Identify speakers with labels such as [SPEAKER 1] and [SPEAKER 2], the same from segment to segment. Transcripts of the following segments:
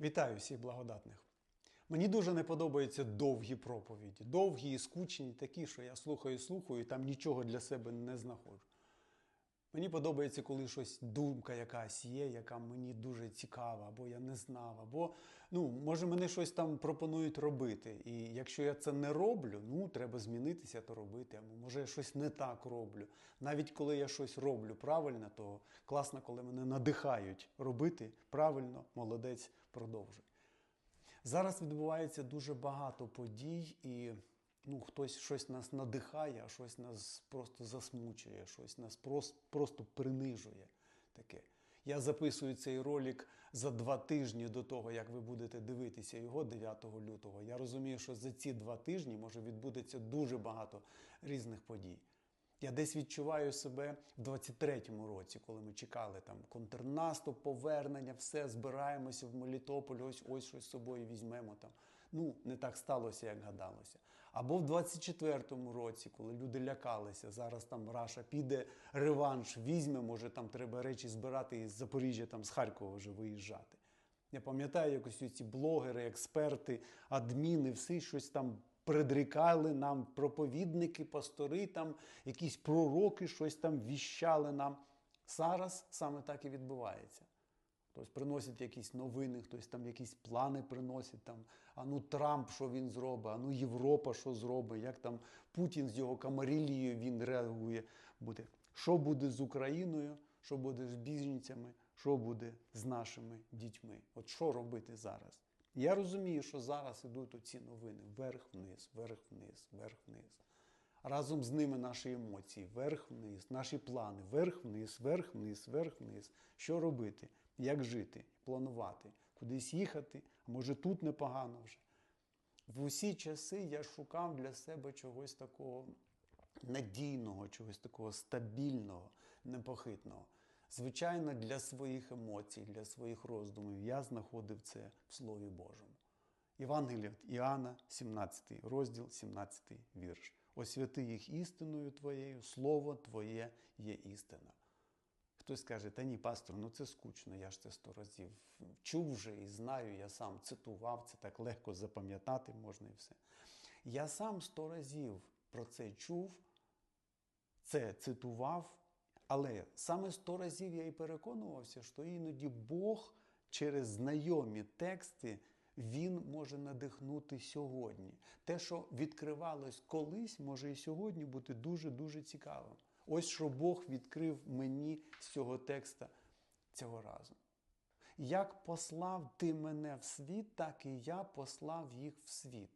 [SPEAKER 1] Вітаю всіх благодатних. Мені дуже не подобаються довгі проповіді. Довгі і скучні, такі, що я слухаю, слухаю, і там нічого для себе не знаходжу. Мені подобається, коли щось думка якась є, яка мені дуже цікава, або я не знав, або ну, може мене щось там пропонують робити. І якщо я це не роблю, ну треба змінитися, то робити. Або може я щось не так роблю. Навіть коли я щось роблю правильно, то класно, коли мене надихають робити правильно, молодець, продовжуй. Зараз відбувається дуже багато подій, і ну, хтось щось нас надихає, а щось нас просто засмучує, щось нас просто, просто принижує. Таке. Я записую цей ролик за два тижні до того, як ви будете дивитися його 9 лютого. Я розумію, що за ці два тижні може відбудеться дуже багато різних подій. Я десь відчуваю себе в 23-му році, коли ми чекали там контрнаступ, повернення, все, збираємося в Мелітополь, ось ось щось з собою візьмемо там. Ну, не так сталося, як гадалося. Або в 24-му році, коли люди лякалися, зараз там Раша піде реванш, візьме, може там треба речі збирати із Запоріжжя, там з Харкова вже виїжджати. Я пам'ятаю, якось ці блогери, експерти, адміни, всі щось там предрікали нам проповідники, пастори, там якісь пророки, щось там віщали нам. Зараз саме так і відбувається. Хтось приносить якісь новини, хтось там якісь плани приносить. Там, А ну Трамп, що він зробить, а ну Європа, що зробить, як там Путін з його камарілією він реагує. буде. Що буде з Україною, що буде з біженцями, що буде з нашими дітьми. От що робити зараз? Я розумію, що зараз ідуть оці новини вверх-вниз, вверх-вниз, вверх-вниз. Разом з ними наші емоції, вверх-вниз, наші плани, вверх-вниз, вверх-вниз, вверх-вниз. Що робити? Як жити, планувати, кудись їхати, а може тут непогано вже. В усі часи я шукав для себе чогось такого надійного, чогось такого стабільного, непохитного. Звичайно, для своїх емоцій, для своїх роздумів я знаходив це в Слові Божому. Євангелія від Іоанна, 17 розділ, 17 вірш. Освяти їх істиною Твоєю, Слово Твоє є істина. Хтось каже, та ні, пастор, ну це скучно, я ж це сто разів чув вже і знаю, я сам цитував, це так легко запам'ятати можна і все. Я сам сто разів про це чув, це цитував, але саме сто разів я і переконувався, що іноді Бог через знайомі тексти Він може надихнути сьогодні. Те, що відкривалось колись, може і сьогодні бути дуже-дуже цікавим. Ось що Бог відкрив мені з цього текста цього разу. Як послав ти мене в світ, так і я послав їх в світ.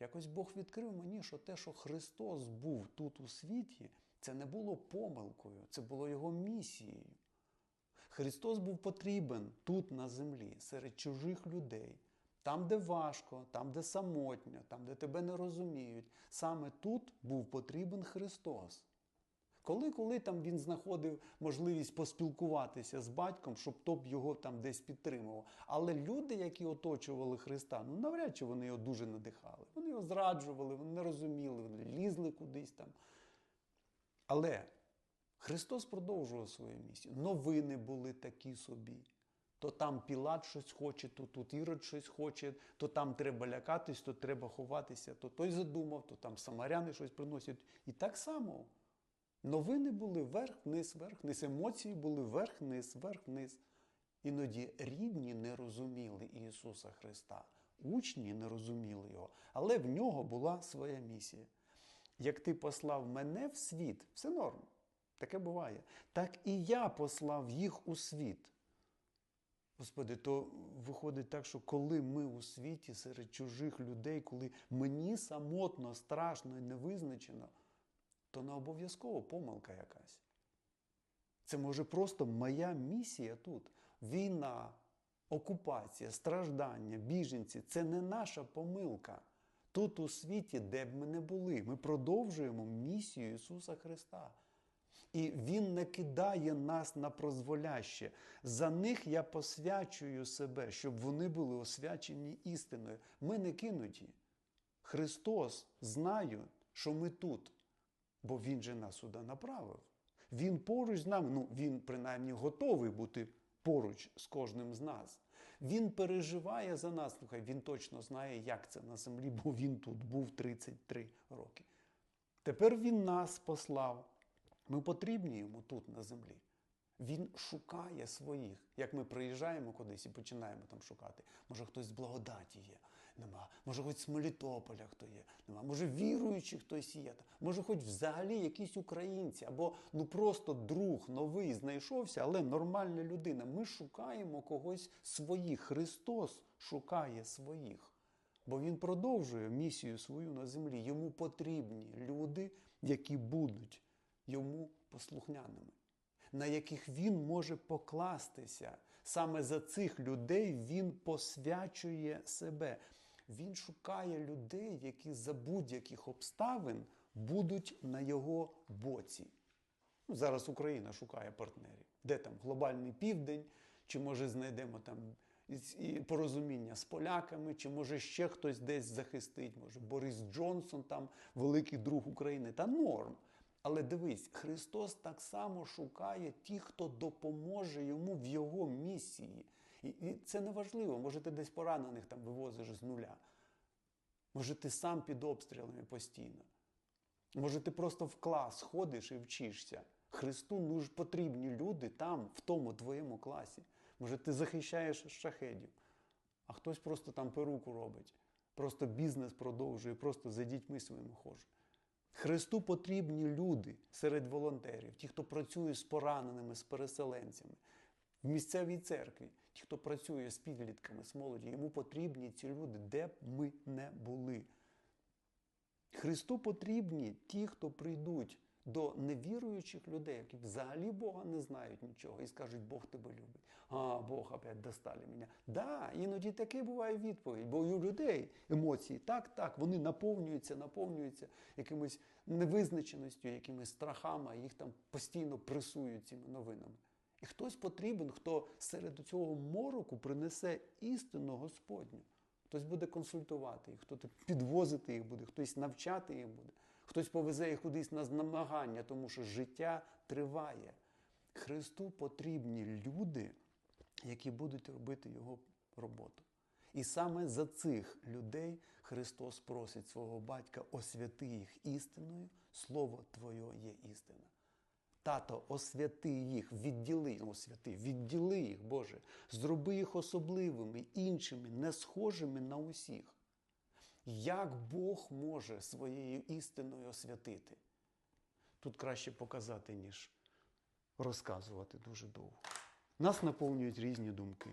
[SPEAKER 1] Якось Бог відкрив мені, що те, що Христос був тут у світі, це не було помилкою, це було Його місією. Христос був потрібен тут на землі, серед чужих людей. Там, де важко, там, де самотньо, там, де тебе не розуміють. Саме тут був потрібен Христос. Коли коли там він знаходив можливість поспілкуватися з батьком, щоб топ його там десь підтримував. Але люди, які оточували Христа, ну навряд чи вони його дуже надихали. Вони його зраджували, вони не розуміли, вони лізли кудись там. Але Христос продовжував свою місію. Новини були такі собі. То там Пілат щось хоче, то тут Ірод щось хоче, то там треба лякатись, то треба ховатися, то той задумав, то там самаряни щось приносять. І так само. Новини були вверх-вниз, вверх-вниз, емоції були вверх-вниз, вверх-вниз. Іноді рідні не розуміли Ісуса Христа, учні не розуміли Його, але в нього була своя місія. Як ти послав мене в світ, все норм, таке буває. Так і я послав їх у світ. Господи, то виходить так, що коли ми у світі серед чужих людей, коли мені самотно, страшно і невизначено, то не обов'язково помилка якась. Це може просто моя місія тут. Війна, окупація, страждання, біженці це не наша помилка. Тут у світі, де б ми не були, ми продовжуємо місію Ісуса Христа. І Він не кидає нас на прозволяще. За них я посвячую себе, щоб вони були освячені істиною. Ми не кинуті. Христос знає, що ми тут, бо Він же нас сюди направив. Він поруч з нами, ну він принаймні готовий бути поруч з кожним з нас. Він переживає за нас. Слухай, він точно знає, як це на землі, бо він тут був 33 роки. Тепер він нас послав. Ми потрібні йому тут на землі. Він шукає своїх. Як ми приїжджаємо кудись і починаємо там шукати. Може, хтось з благодаті є, нема. Може, хоч з Мелітополя хто є, нема. Може, віруючий хтось є. Може, хоч взагалі якісь українці, або ну просто друг новий знайшовся, але нормальна людина. Ми шукаємо когось своїх. Христос шукає своїх. Бо Він продовжує місію свою на землі. Йому потрібні люди, які будуть йому послухняними на яких він може покластися. Саме за цих людей він посвячує себе. Він шукає людей, які за будь-яких обставин будуть на його боці. Ну, Зараз Україна шукає партнерів. Де там глобальний південь, чи може знайдемо там порозуміння з поляками, чи може ще хтось десь захистить, може Борис Джонсон, там великий друг України. Та норм. Але дивись, Христос так само шукає тих, хто допоможе йому в його місії. І, і це не важливо. Може, ти десь поранених там вивозиш з нуля. Може, ти сам під обстрілами постійно. Може, ти просто в клас ходиш і вчишся. Христу ну ж потрібні люди там, в тому твоєму класі. Може, ти захищаєш шахедів, а хтось просто там перуку робить, просто бізнес продовжує, просто за дітьми своїми хоже. Христу потрібні люди серед волонтерів, ті, хто працює з пораненими, з переселенцями, в місцевій церкві, ті, хто працює з підлітками, з молоді. Йому потрібні ці люди, де б ми не були. Христу потрібні ті, хто прийдуть до невіруючих людей, які взагалі Бога не знають нічого, і скажуть, Бог тебе любить. А, Бог опять достали мене. Да, іноді таке буває відповідь, бо у людей емоції так, так, вони наповнюються, наповнюються якимось невизначеністю, якимись страхами, їх там постійно пресують цими новинами. Хтось потрібен, хто серед цього мороку принесе істину Господню. Хтось буде консультувати їх, хтось підвозити їх буде, хтось навчати їх буде. Хтось повезе їх кудись на намагання, тому що життя триває. Христу потрібні люди, які будуть робити його роботу. І саме за цих людей Христос просить свого батька освяти їх істиною, Слово Твоє є істина. Тато, освяти їх, відділи, освяти, відділи їх, Боже, зроби їх особливими, іншими, не схожими на усіх. Як Бог може своєю істиною освятити? Тут краще показати, ніж розказувати дуже довго. Нас наповнюють різні думки.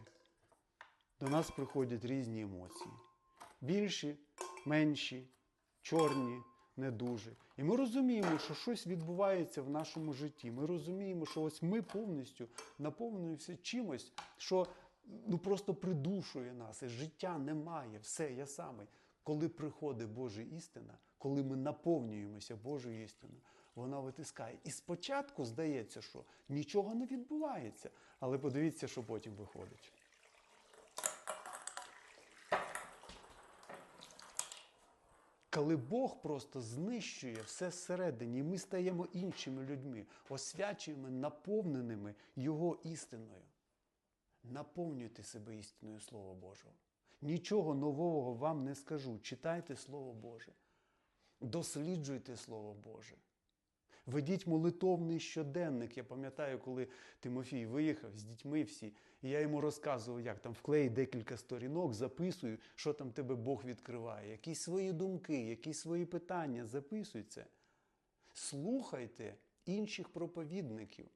[SPEAKER 1] До нас приходять різні емоції. Більші, менші, чорні, не дуже. І ми розуміємо, що щось відбувається в нашому житті. Ми розуміємо, що ось ми повністю наповнюємося чимось, що ну, просто придушує нас. І життя немає. Все, я самий. Коли приходить Божа істина, коли ми наповнюємося Божою істиною, вона витискає. І спочатку здається, що нічого не відбувається. Але подивіться, що потім виходить. Коли Бог просто знищує все всередині, ми стаємо іншими людьми, освячуємо наповненими Його істиною. Наповнюйте себе істиною Слова Божого. Нічого нового вам не скажу. Читайте Слово Боже. Досліджуйте Слово Боже. Ведіть молитовний щоденник. Я пам'ятаю, коли Тимофій виїхав з дітьми всі, і я йому розказував, як там вклеї декілька сторінок, записую, що там тебе Бог відкриває, якісь свої думки, якісь свої питання, записуй це. Слухайте інших проповідників.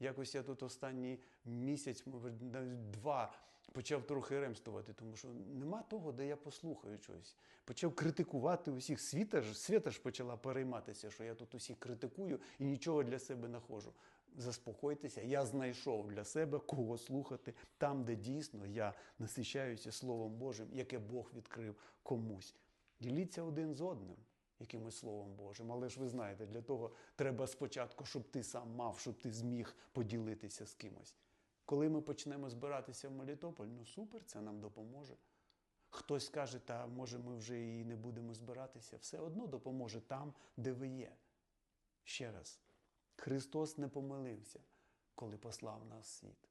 [SPEAKER 1] Якось я тут останній місяць, навіть два, почав трохи ремствувати, тому що нема того, де я послухаю щось. Почав критикувати усіх. Світа ж, світа ж почала перейматися, що я тут усіх критикую і нічого для себе не хожу. Заспокойтеся, я знайшов для себе кого слухати там, де дійсно я насичаюся Словом Божим, яке Бог відкрив комусь. Діліться один з одним якимось Словом Божим. Але ж ви знаєте, для того треба спочатку, щоб ти сам мав, щоб ти зміг поділитися з кимось. Коли ми почнемо збиратися в Мелітополь, ну супер, це нам допоможе. Хтось скаже, та може ми вже і не будемо збиратися, все одно допоможе там, де ви є. Ще раз, Христос не помилився, коли послав нас світ.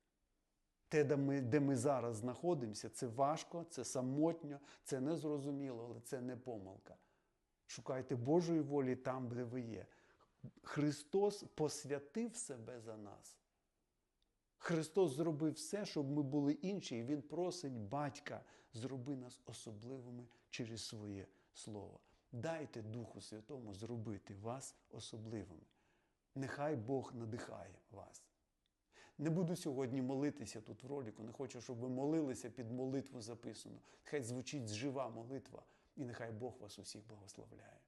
[SPEAKER 1] Те, де ми, де ми зараз знаходимося, це важко, це самотньо, це незрозуміло, але це не помилка. Шукайте Божої волі там, де ви є. Христос посвятив себе за нас. Христос зробив все, щоб ми були інші, і Він просить батька, зроби нас особливими через своє Слово. Дайте Духу Святому зробити вас особливими. Нехай Бог надихає вас. Не буду сьогодні молитися тут в ролику, не хочу, щоб ви молилися під молитву записану. Хай звучить жива молитва, і нехай Бог вас усіх благословляє.